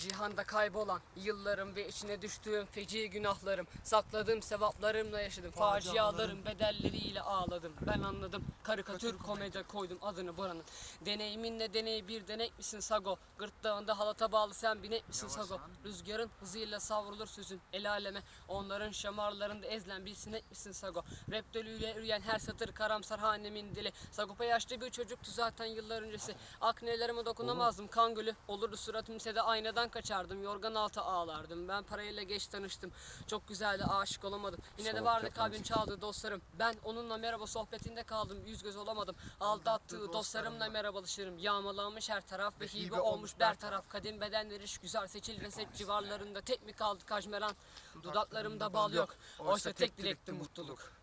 cihanda kaybolan yıllarım ve içine düştüğüm feci günahlarım sakladığım sevaplarımla yaşadım facialarım. bedelleriyle ağladım. Ben anladım karikatür komedya koydum adını buranın. Deneyiminle deney bir denek misin sago. Gırtlağında halata bağlı sen binek misin sago. rüzgarın hızıyla savrulur sözün el aleme. Onların şamarlarında ezilen bir sinek misin sago. Rap dölüyle üreyen her satır karamsar hanemin dili. Sagopa yaşlı bir çocuktu zaten yıllar öncesi. Aknelerime dokunamazdım kan gölü olurdu suratım de aynadan kaçardım yorgan altı ağlardım. Ben parayla geç tanıştım. Çok güzeldi aşık olamadım. Yine de vardı kalbin çaldığı dostlarım. Ben onunla merhaba sohbetinde kaldım. Yüz göz olamadım. Aldattığı dostlarımla merhabalaşırım. Yağmalanmış her taraf ve hibe olmuş bertaraf kadim bedenleri iş güzel seçil reset civarlarında tek mi kaldı kajmeran? Dudaklarımda bal yok. oysa tek dilekti mutluluk